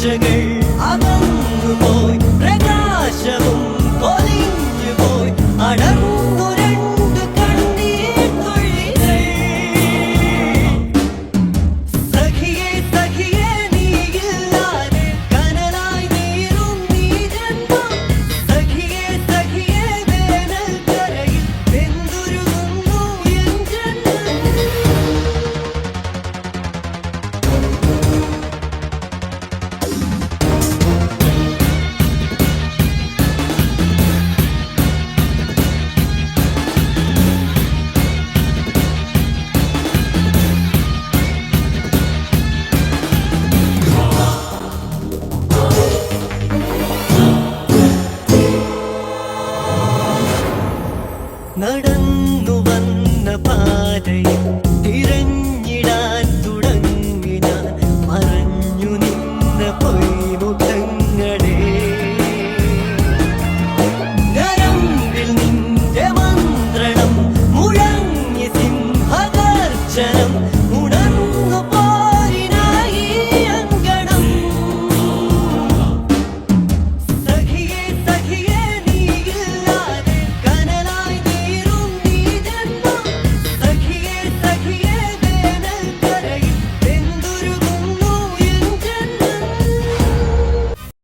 seni നടന്നു വന്ന പാതയിൽ തിരഞ്ഞു